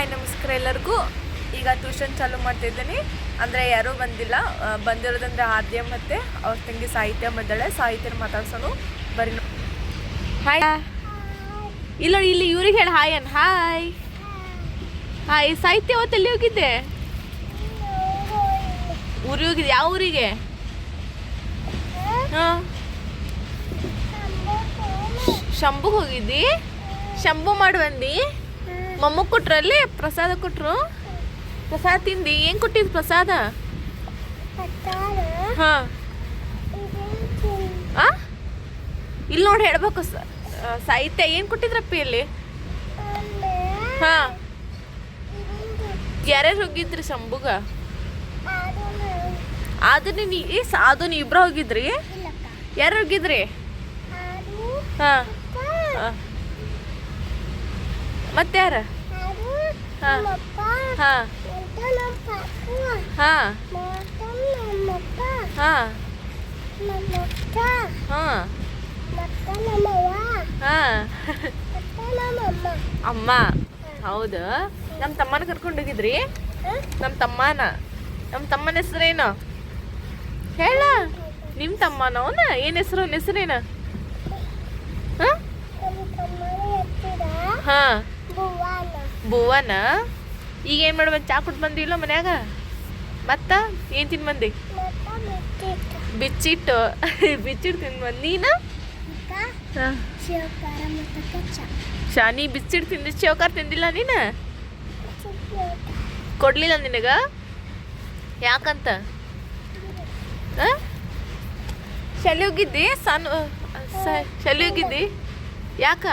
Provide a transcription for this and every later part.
Hi ನಮಸ್ಕಾರ ಎಲ್ಲರಿಗೂ. ಈಗ ಟ್ಯೂಷನ್ ಚಾಲೂ ಮಾಡ್ತಿದ್ದೀನಿ ಅಂದರೆ ಯಾರೂ ಬಂದಿಲ್ಲ. ಬಂದಿರೋದಂದ್ರೆ ಆದ್ಯ ಮತ್ತೆ ಅವ್ರ ತಂಗಿ ಸಾಹಿತ್ಯ ಬಂದಾಳೆ. ಸಾಹಿತ್ಯನ ಮಾತಾಡ್ಸೋನು. ಬರೀ ಹಾಯ್. ಇಲ್ಲ ಇಲ್ಲಿ ಇವ್ರಿಗೆ ಹೇಳಿ. ಹಾಯ್ ಅನ್ ಹಾಯ್. ಹಾಯ್ ಸಾಹಿತ್ಯ ಅವತ್ತು ಎಲ್ಲಿ ಹೋಗಿದ್ದೆ? ಊರಿಗೆ ಹೋಗಿದ್ದೆ ಯಾವ ಊರಿಗೆ? ಶಂಭು ಶಂಭುಗೆ ಹೋಗಿದ್ದಿ? ಶಂಭು ಮಾಡಿ ಬಂದಿ ಮಮ್ಮ ಕೊಟ್ರಲ್ಲಿ ಪ್ರಸಾದ ಕೊಟ್ರು? ಪ್ರಸಾದ ತಿಂದಿ ಏನ್ ಕೊಟ್ಟಿದ್ ಪ್ರಸಾದ? ಹಾ. ಇಲ್ಲಿ ನೋಡಿ ಹೇಳ್ಬೇಕು ಸಾಹಿತ್ಯ ಏನ್ ಕೊಟ್ಟಿದ್ರಪ್ಪಿ ಇಲ್ಲಿ? ಹಾಂ. ಯಾರ್ಯಾರು ಹೋಗಿದ್ರಿ ಶಂಭುಗ? ಅದು ನೀನು ಈ ಅದು ನೀ ಇಬ್ರ ಹೋಗಿದ್ರಿ? ಯಾರು ಹೋಗಿದ್ರಿ? ಹಾ. ಹಾ. ಮತ್ತೆ ಯಾರ? ಹಾ. ಹಾ. ಹಾ. ಹಾ. ಹಾ. ಹಾ. ಅಮ್ಮ. ಹೌದು. ನಮ್ಮ ತಮ್ಮನ ಕರ್ಕೊಂಡು ಹೋಗಿದ್ರಿ? ನಮ್ಮ ತಮ್ಮನ. ನಮ್ಮ ತಮ್ಮನ ಹೆಸರೇನು? ಹೇಳ. ನಿಮ್ಮ ತಮ್ಮನ ಅವನ ಏನು ಹೆಸರು? ಹೆಸರೇನ? ಹಾ. ಭುವನ, ಈಗ ಏನು ಮಾಡ್ಬೇಕು? ಚಾ ಕುಡ್ದು ಬಂದಿ ಇಲ್ಲ ಮನ್ಯಾಗ? ಮತ್ತ? ಏನು ತಿನ್ ಬಂದಿ? ಬಿಚ್ಚಿಟ್ಟು. ಬಿಚ್ಚಿಟ್ಟು ತಿನ್ ಬಂದಿ ನೀನು. ಶಾನಿ ಬಿಚ್ಚಿಟ್ಟು ತಿಂದಿ ಚೌಕಾರ ತಿಂದಿಲ್ಲ ನೀನು? ಕೊಡ್ಲಿಲ್ಲ ನಿನಗ? ಯಾಕಂತ? ಶಾಲೆ ಹೋಗಿದ್ದಿ? ಸಣ್ಣ ಶಾಲೆ ಹೋಗಿದ್ದಿ? ಯಾಕ?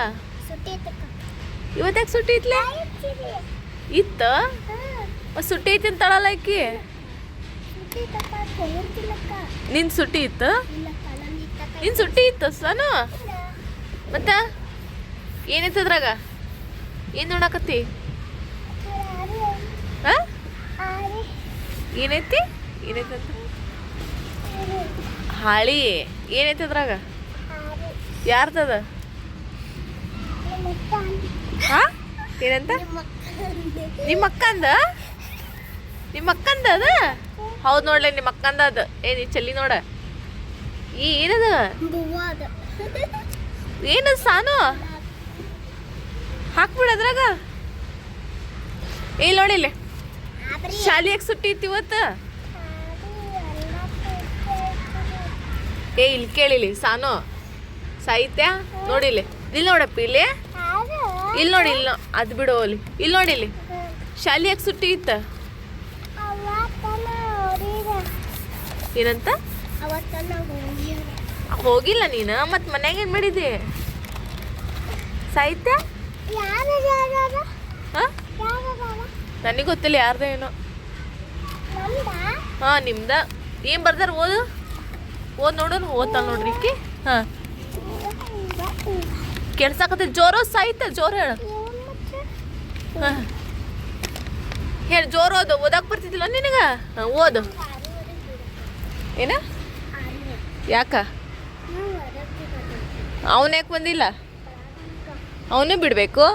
ಇವತ್ತಾಗ ಸುಟ್ಟಿ ಇತ್ಲೆ? ಇತ್ತ? ಸುಟ್ಟಿ ಐತಿ ಅಂತಳಲ್ಲ ಆಕಿ? ನಿನ್ ಸುಟ್ಟಿ ಇತ್ತ? ನಿನ್ ಸುಟ್ಟಿ ಇತ್ತು ಸನು? ಮತ್ತ? ಏನೈತಿ ಅದ್ರಾಗ? ಏನ್? ಏನೈತಿ? ಏನೈತಿ ಹಾಳಿ. ಏನೈತಿ ಅದ್ರಾಗ? ಏನಂತ? ನಿಮ್ಮ ಅಕ್ಕಂದ ನಿಮ್ಮ ಅಕ್ಕಂದ ಅದ? ಹೌದು ನೋಡ್ಲೆ ನಿಮ್ಮ ಅಕ್ಕಂದ ಅದ. ಏ, ನೀ ಚಲ್ಲಿ ನೋಡ. ಈ ಏನದ? ಏನದ ಸಾನು? ಹಾಕ್ಬಿಡ ಅದ್ರಾಗ. ಏ ನೋಡಿಲ್ಲಿ ಶಾಲೆಯಾಗ ಸುಟ್ಟಿ ಇತ್ತು ಇವತ್ತು. ಏ, ಇಲ್ಲಿ ಕೇಳಿಲಿ, ಸಾನು. ಸಾಹಿತ್ಯ ನೋಡಿಲಿ ಇಲ್ಲಿ ನೋಡಪ್ಪ, ಇಲ್ಲಿ. ಇಲ್ಲಿ ನೋಡಿ, ಇಲ್ಲ ಅದು ಬಿಡು ಅಲ್ಲಿ ಇಲ್ಲಿ ನೋಡಿ ಇಲ್ಲಿ. ಶಾಲೆಯಾಗ ಸುಟ್ಟಿ ಇತ್ತ? ಏನಂತ? ಹೋಗಿಲ್ಲ ನೀನು, ಮತ್ತೆ ಮನ್ಯಾಗ ಏನು ಮಾಡಿದ್ದೆ? ಸಾಹಿತ್ಯ? ನನಗೆ ಗೊತ್ತಿಲ್ಲ, ಯಾರ್ದ ಏನೋ. ಹಾ, ನಿಮ್ದ. ಏನು ಬರ್ದಾರ ಓದು? ಓದ್ ನೋಡೋನು ಓದ್ತಾನೆ ನೋಡ್ರಿ ಹಾ. ಕೆಲ್ಸಾಕತ್ತ ಜೋರೋ ಸಾಯ್ತ ಜೋರ ಹೇಳ. ಹಾ. ಹೇಳಿ ಜೋರು ಓದು. ಓದಕ್ ಬರ್ತಿದ್ದಿಲ್ಲ ನಿನಗ? ಹಾಂ ಓದು. ಏನ? ಯಾಕ? ಅವನ ಯಾಕೆ ಬಂದಿಲ್ಲ? ಅವನೇ ಬಿಡಬೇಕು.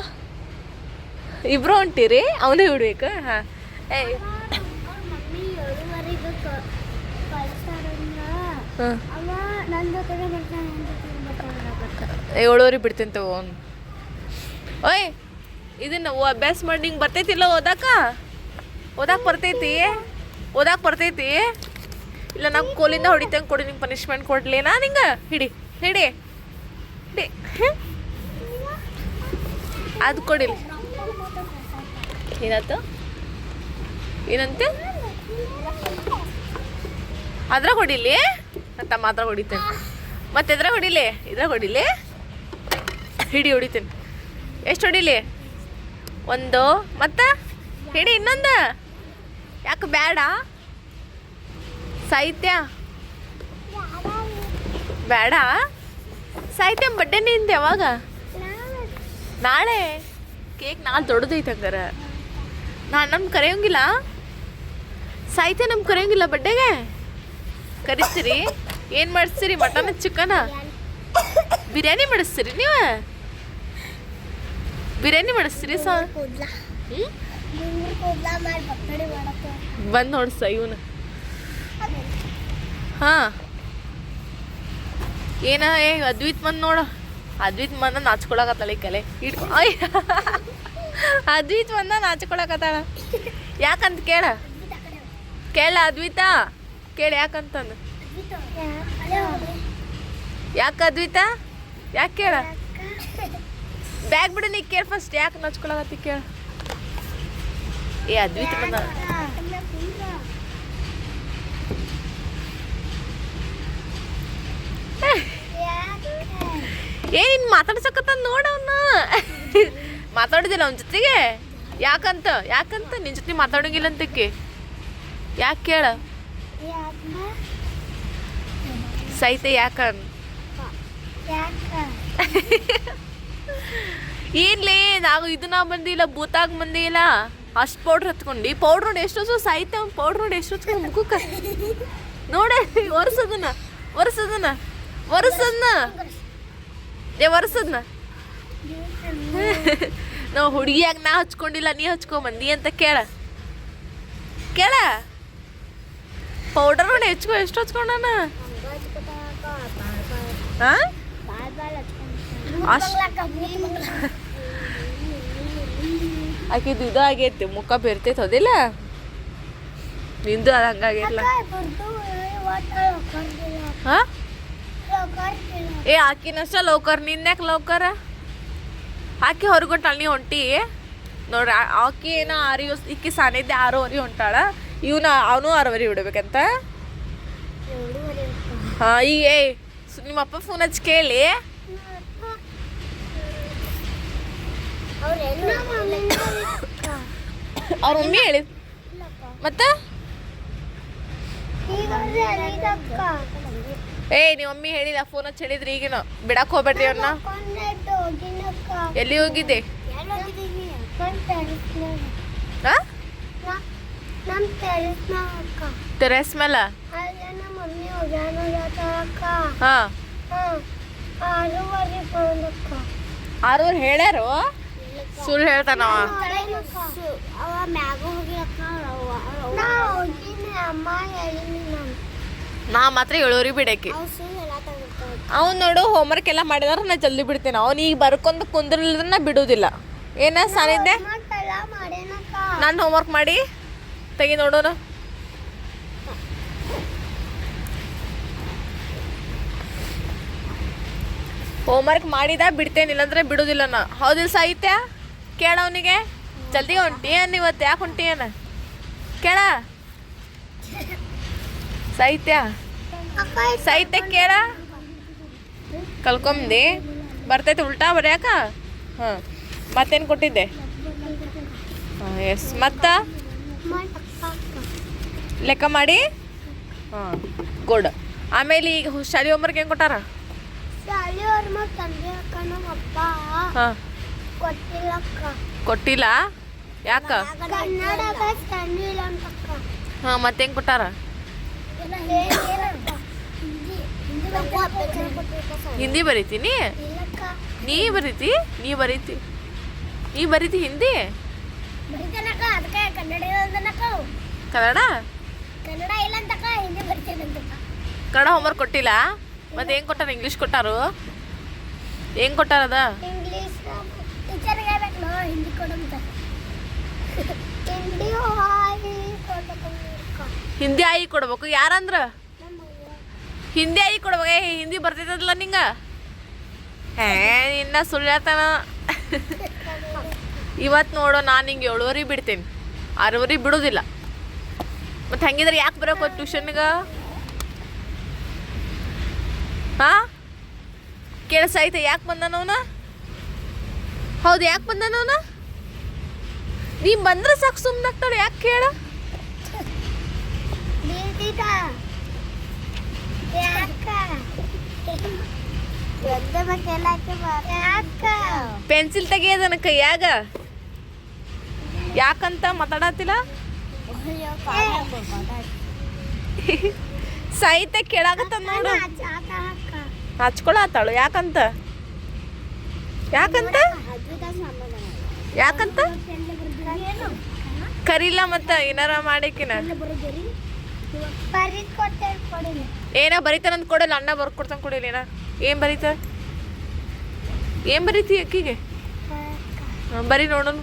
ಇಬ್ರು ಹೊಂಟಿರಿ ಅವನೇ ಬಿಡ್ಬೇಕು. ಹಾಂ. ಏ ಹಾಂ. ಏಳುವರೆ ಬಿಡ್ತೀನಿ ತಗೋ. ಓಯ್, ಇದನ್ನ ಅಭ್ಯಾಸ ಮಾಡಿ ನಿಂಗೆ ಬರ್ತೈತಿಲ್ಲ ಓದಾಕ? ಓದಾಕ್ ಬರ್ತೈತಿ? ಓದಾಕ ಬರ್ತೈತಿ? ಇಲ್ಲ ನಾವು ಕೋಲಿಂದ ಹೊಡಿತಂಗೆ ಕೊಡಿ, ನಿಂಗೆ ಪನಿಷ್ಮೆಂಟ್ ಕೊಡ್ಲೇನಾ ನಿಂಗೆ? ಹಿಡಿ ಹಿಡಿ ಹಿಡಿ. ಅದು ಕೊಡಿಲಿ ಏನಾಯ್ತು ಏನಂತೆ? ಅದ್ರಾಗ ಹೊಡಿಲಿ? ಅಂತ ಮಾತ್ರ ಹೊಡಿತೇನೆ. ಮತ್ತೆ ಎದ್ರಾಗ ಹೊಡಿಲಿ? ಇದ್ರಾಗ ಹೊಡಿಲಿ? ಹಿಡಿ ಹೊಡಿತೀನಿ. ಎಷ್ಟು ಹೊಡಿಲಿ? ಒಂದು, ಮತ್ತೆ? ಹಿಡಿ ಇನ್ನೊಂದು. ಯಾಕೆ ಬೇಡ ಸಾಹಿತ್ಯ. ಬೇಡ ಸಾಹಿತ್ಯ ಬಡ್ಡೆ ನಿಂತ ಯಾವಾಗ? ನಾಳೆ. ಕೇಕ್ ನಾಳೆ ದೊಡ್ಡದೈತೆ ಹಂಗಾರ. ನಾನು ನಮ್ಮ ಕರೆಯೋಂಗಿಲ್ಲ. ಸಾಹಿತ್ಯ ನಮ್ಗೆ ಕರೆಯೋಂಗಿಲ್ಲ ಬಡ್ಡೆಗೆ? ಕರಿಸ್ತೀರಿ? ಏನು ಮಾಡಿಸ್ತೀರಿ? ಮಟನ್, ಚಿಕನ? ಬಿರಿಯಾನಿ ಮಾಡಿಸ್ತೀರಿ ನೀವು? ಬಿರಿಯಾನಿ ಮಾಡಿಸ್ತೀರಿ ಸಾ? ಬಂದು ನೋಡ್ಸ ಇವನು. ಹಾ. ಏನ ಏ ಅದ್ವಿತ್ ಮನ್ ನೋಡ. ಅದ್ವಿತ್ ಬಂದ ನಾಚ್ಕೊಳಕತ್ತಾಳ ಈ ಕಲೆ. ಇಟ್ಕೊ ಅದ್ವಿತ್ ಬಂದ ನಾಚ್ಕೊಳಕತ್ತಾಳ. ಯಾಕಂತ ಕೇಳ? ಕೇಳ ಅದ್ವಿತಾ. ಕೇಳ ಯಾಕಂತಂದು. ಯಾಕೆ ಅದ್ವಿತ? ಯಾಕೆ ಕೇಳ? ಬ್ಯಾಗ್ ಬಿಡು, ನೀ ಕೇಳ ಫಸ್ಟ್ ಯಾಕೆ ನಚ್ಕೊಳಕತ್ತಿ ಕೇಳ ಏ, ಅದ್ವಿತ ಏ, ನೀನ್ ಮಾತಾಡ್ಸಕತ್ತ ನೋಡ ಅವನ್ನ ಮಾತಾಡಿದಿಲ್ಲ ಅವನ ಜೊತೆಗೆ? ಯಾಕಂತ? ಯಾಕಂತ? ನಿನ್ ಜೊತೆ ಮಾತಾಡೋಂಗಿಲ್ಲ ಅಂತಕ್ಕೆ. ಯಾಕೆ ಕೇಳ? ಸಹಿತ ಯಾಕ ಏನ್ಲೇ ನಾವು ಇದನ್ನ ಬಂದಿಲ್ಲ ಬೂತಾಗ ಬಂದಿಲ್ಲ. ಅಷ್ಟು ಪೌಡ್ರ್ ಹತ್ಕೊಂಡು. ಪೌಡ್ರ್ ನೋಡಿ ಎಷ್ಟು ಹೊಸ ಸಾಯ್ತೆ? ಪೌಡ್ರ್ ನೋಡಿ ಎಷ್ಟು ಹೊತ್ಕೊಂಡು ಮುಖಕ್ಕೆ ನೋಡ ಒರೆಸೋದನ್ನ ಒರೆಸೋದನ್ನ ಒರೆಸೋದನ್ನ. ಏ ಒರೆಸೋದನ್ನ. ನಾವು ಹುಡುಗಿಯಾಗ ನಾ ಹಚ್ಕೊಂಡಿಲ್ಲ ನೀ ಹಚ್ಕೊಂಬಂದಿ ಅಂತ ಕೇಳ. ಕೇಳ. ಪೌಡರ್ ನೋಡಿ ಹೆಚ್ಕೊ ಎಷ್ಟು ಹಚ್ಕೊಂಡನ ಅಷ್ಟ್ ಆಕಿದು ಇದು ಆಗೈತಿ ಮುಖ ಬೆರ್ತೈತೆ ಹೌದಿಲ್ಲ? ನಿಂದು ಅದು ಹಂಗಾಗೈಲ್ಲ. ಹಾ? ಏ ಆಕಿನಷ್ಟ ಲೌಕರ್ ನಿನ್ಯಾಕ ಲೌಕರ ಆಕಿ ಹೊರಗೊಂಟಾಳ ನೀ ಹೊಂಟಿ ನೋಡ್ರಿ ಆಕಿ ಏನೋ ಆರು ಇಕ್ಕಿ ಸಾನಿದ್ದೆ ಆರೂವರೆ ಹೊಂಟಾಳ. ಇವನ ಅವನು ಆರೂವರೆ ಬಿಡ್ಬೇಕಂತ ಹಾಂ ಈಗ ಏ ನಿಮ್ಮಪ್ಪ ನಿಮ್ಮ ಅಪ್ಪ ಫೋನ್ ಹಚ್ಚಿ ಕೇಳಿ. ಅವ್ರ ಮಮ್ಮಿ ಹೇಳಿ. ಮತ್ತ? ಏಯ್ ನಿಮ್ಮ ಮಮ್ಮಿ ಹೇಳಿಲ್ಲ ಫೋನ್ ಹಚ್ಚಿ ಹೇಳಿದ್ರಿ ಈಗಿನ. ಬಿಡಕ್ ಹೋಗ್ಬೇಡ್ರಿ ಅವ್ರನ್ನ ಎಲ್ಲಿ ಹೋಗಿದ್ದೆ? ಟೆರೆಸ್ ಮೇಲೆ ಆರೂವರೆ ಹೇಳ್ಯಾರು? ಸುಳ್ಳು ಹೇಳ್ತಾನ ನಾ ಮಾತ್ರ ಹೇಳೋರಿ ಬಿಡಕ್ಕೆ. ಅವ್ನು ನೋಡು ಹೋಮ್ವರ್ಕ್ ಎಲ್ಲ ಮಾಡಿದಾರ ನಾ ಜಲ್ದಿ ಬಿಡ್ತೇನೆ. ಅವ್ನು ಈಗ ಬರ್ಕೊಂಡು ಕುಂದ್ರಲಿದ್ರೆ ನಾ ಬಿಡುದಿಲ್ಲ. ಏನ ಸಾನಿದ್ದೆ ಹೋಮ್ ನಾನು ಹೋಮ್ವರ್ಕ್ ಮಾಡಿ, ತೆಗಿ ನೋಡೋಣ. ಹೋಮ್ವರ್ಕ್ ಮಾಡಿದ ಬಿಡ್ತೇನೆ ಇಲ್ಲಾಂದ್ರೆ ಬಿಡುದಿಲ್ಲ ನಾ. ಹೌದಿಲ್ಲ ಸಾಹಿತ್ಯ? ಕೇಳ ಅವನಿಗೆ? ಜಲ್ದಿ ಹೊಂಟಿ ಅನ್ ಇವತ್ತು ಯಾಕೆ ಹೊಂಟಿ ಅನ್ನ? ಕೇಳ. ಸಾಹಿತ್ಯ ಸಾಹಿತ್ಯ ಕೇಳ. ಕಲ್ಕೊಂಬಿ ಬರ್ತೈತೆ ಉಲ್ಟಾ ಬರ್ಯಾಕ? ಹಾಂ. ಮತ್ತೇನು ಕೊಟ್ಟಿದ್ದೆ? ಹಾಂ ಎಸ್. ಮತ್ತ? ಲೆಕ್ಕ ಮಾಡಿ. ಹಾಂ ಗುಡ್ ಆಮೇಲೆ ಈಗ ಶಾಲೆ ಹೋಮ್ವರ್ಕ್ ಹೆಂಗೆ ಕೊಟ್ಟಾರ? ಹಾಂ. ಕೊಟ್ಟಿಲ್ಲ ಯಾಕ ಕನ್ನಡಕ ತಂದಿಲ್ಲ ಅಂತಕ್ಕ ಹಾಂ ಮತ್ತೆ ಹೆಂಗೆ ಕೊಟ್ಟಾರ ಏನಕ್ಕ ಹಿಂದಿ ಹಿಂದಿ ಬಗ್ಗೆ ಅಭ್ಯಾಸ ಕೊಟ್ಟಿರ್ತ ಸರ್ ಹಿಂದಿ ಬರೀತೀನಿ ಇಲ್ಲಕ್ಕ ನೀ ಬರೀತಿ ನೀ ಬರೀತಿ ನೀ ಬರೀತಿ ಹಿಂದಿ ಬರೀತಾನಕ್ಕ ಅದಕ್ಕೆ ಕನ್ನಡ ಇಲ್ಲಂತನಕ್ಕ ಕನ್ನಡ ಕನ್ನಡ ಇಲ್ಲ ಅಂತಕ್ಕ ಹಿಂದಿ ಬರ್ತೇನಂತಕ್ಕ ಕನ್ನಡ ಹೋಮ್ವರ್ಕ್ ಕೊಟ್ಟಿಲ್ಲ ಮತ್ತೆ ಹೆಂಗೆ ಕೊಟ್ಟಾರ ಇಂಗ್ಲೀಷ್ ಕೊಟ್ಟಾರು ಹೆಂಗೆ ಕೊಟ್ಟಾರದ ಇಂಗ್ಲೀಷ್ ಟೀಚರ್ಗೆ ಹೇಳ್ಬೇಕು ನೋ ಹಿಂದಿ ಕೊಡಂತ ಹಿಂದಿ ಆಯಿ ಕೊಡ್ಬೇಕು. ಯಾರಂದ್ರ? ಹಿಂದಿ ಆಯಿ ಕೊಡ್ಬೇಕು. ಏ ಹಿಂದಿ ಬರ್ತೈತದಲ್ಲ ನಿಂಗ? ಏ ಇನ್ನ ಸುಳ್ಳತನ. ಇವತ್ತು ನೋಡೋ ನಾನು ಹಿಂಗೆ ಏಳುವರೆ ಬಿಡ್ತೇನೆ. ಆರೂವರೆ ಬಿಡೋದಿಲ್ಲ. ಮತ್ತೆ ಹಂಗಿದ್ರೆ ಯಾಕೆ ಬರೋಕೆ ಟ್ಯೂಷನ್ಗೆ ಹಾ? ಕೆಲಸ ಐತೆ ಯಾಕೆ ಬಂದಾನವನ ಹೌದು ಯಾಕೆ ಬಂದಾನವನ ನೀ ಬಂದ್ರೆ ಸಾಕು ಸುಮ್ಮನಾಗ್ತಾಳೆ ಯಾಕೆ ಕೇಳ? ದೀದಿತ ಯಾಕ ಯಾಕ ಪೆನ್ಸಿಲ್ ತೆಗಿಯೋದನ ಕೈಯಾಗ. ಯಾಕಂತ ಮಾತಾಡತ್ತಿಲ್ಲ? ಸಾಹಿತ್ಯ ಕೇಳಾಕತ್ತ ನೋಡು. ಹಚ್ಕೊಳತ್ತಾಳು ಯಾಕಂತ? ಯಾಕಂತ? ಯಾಕಂತ? ಕರಿಲ್ಲ ಮತ್ತ ಏನಾರ ಕೊಡ್ತೇವೆ ಏನ ಬರೀತಾನಂತ ಕೊಡಲ್ಲ ಅಣ್ಣ ಬರ್ಕೊಡ್ತಾನ ಕೊಡಿಲ್ಲ ಏನ? ಏನ್ ಬರೀತ? ಏನ್ ಬರೀತಿ ಅಕ್ಕಿಗೆ? ಬರೀ ನೋಡೋಣ.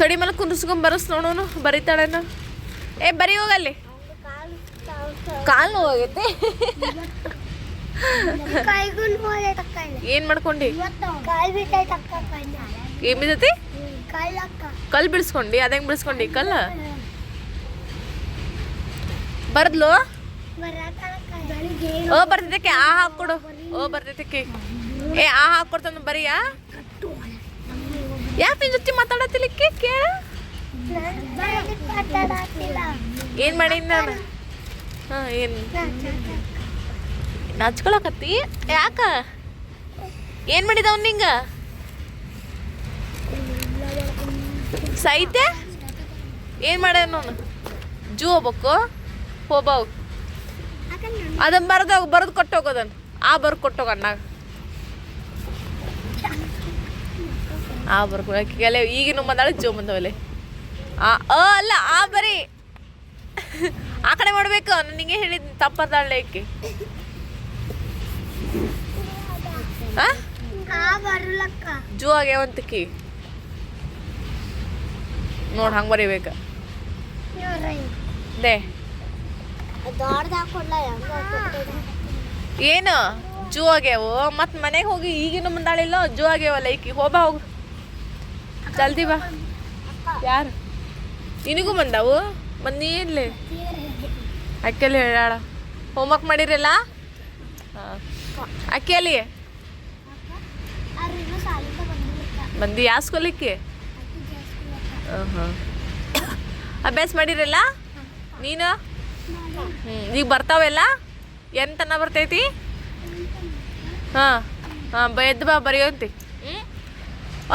ತೊಡಿ ಮೇಲೆ ಕುಂದಿಸ್ಕೊಂಡ್ ಬರಸ್ ನೋಡೋನು ಬರೀತಾಳೇನ? ಏ, ಬರೀ ಹೋಗಲ್ಲಿ. ಕಾಲು ನೋವಾಗೈತಿ ಏನ್ ಮಾಡ್ಕೊಂಡಿ? ಏನ್ ಬಿದ್ದತಿ? ಕಾಲ್ ಬಿಡಿಸ್ಕೊಂಡಿ ಅದಂಗ್ ಬಿಡಿಸ್ಕೊಂಡಿ? ಕಲ್ಲ? ಬರ್ದ್ಲು? ಓ ಬರ್ತೈತೆ ಆ ಹಾಕೊಡು ಓ ಬರ್ತೈತೆ ಏ ಆ ಹಾಕೊಡ್ತಾನ ಬರೀಯಾ? ಯಾಕೆ ನಿನ್ ಜೊತೆ ಮಾತಾಡತ್ತಿಲಿಕ್ಕೆ ಕೇಳ. ಏನ್ ಮಾಡೀನಿ ನಾನು ಹಾ ಏನ್? ನಾಚ್ಕೊಳಕತ್ತಿ? ಯಾಕ? ಏನ್ ಮಾಡಿದವ್ ನಿಂಗ? ಸಾಹಿತ್ಯ ಏನ್ ಮಾಡ್ಯಾನ ಅವನು? ಜೂ ಹೋಗ್ಬೇಕು ಹೋಗ್ಬಾವ್ ಅದನ್ನ ಬರ್ದ ಬರ್ದು ಕೊಟ್ಟೋಗೋದನ್ ಆ ಬರ್ದು ಕೊಟ್ಟೋಗ ಅಣ್ಣಾಗ. ಆ ಬರ್ ಈಗಿನ ಬಂದಾಳೆ ಜೋ ಬಂದವಲೆ ಆ ಅಲ್ಲ ಆ ಬರೀ. ಆ ಕಡೆ ಮಾಡ್ಬೇಕು ನಿಂಗೆ ಹೇಳಿದ್ ತಪ್ಪದಾಳೆ ಏಕೆ ಜೂ ಆಗ್ಯಾವಂತಕಿ ನೋಡ್ ಹಂಗ ಬರೀಬೇಕ. ದೇ. ಏನು? ಜೂ ಆಗ್ಯಾವು? ಮತ್ ಮನೆಗೆ ಹೋಗಿ ಈಗಿನ ಮುಂದಾಳಿಲ್ಲ? ಜೂ ಆಗ್ಯಾವ ಲೈಕಿ ಹೋಬಾ ಹೋಗು. ಜಲ್ದಿ ಬಾ. ಯಾರು? ನಿನಗೂ ಬಂದಾವು? ಬಂದಿ ಹೇಳ ಹೇಳಾಳ. ಹೋಮ್ವರ್ಕ್ ಮಾಡಿರಲ್ಲ? ಹಾಂ. ಬಂದು ಯಾವ ಸ್ಕೂಲಿಕ್ಕೆ ಹಾಂ ಅಭ್ಯಾಸ ಮಾಡಿರಲ್ಲ? ನೀನು? ಹ್ಞೂ ಈಗ ಬರ್ತಾವೆಲ್ಲ ಎಂತನ ಬರ್ತೈತಿ? ಹಾಂ ಹಾಂ, ಬ, ಎದ್ದು ಬಾ, ಬರೆಯೋಂತಿ. ಹ್ಞೂ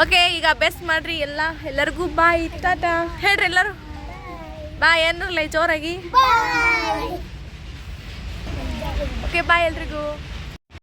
ಓಕೆ ಈಗ ಅಭ್ಯಾಸ ಮಾಡಿರಿ ಎಲ್ಲ. ಎಲ್ಲರಿಗೂ ಬಾಯ್ ಟಾಟಾ. ಹೇಳ್ರಿ ಎಲ್ಲರೂ. ಬಾಯ್ ಏನಿರಲ್ಲ ಜೋರಾಗಿ. ಬಾಯ್. ಓಕೆ ಬಾಯ್ ಎಲ್ರಿಗೂ.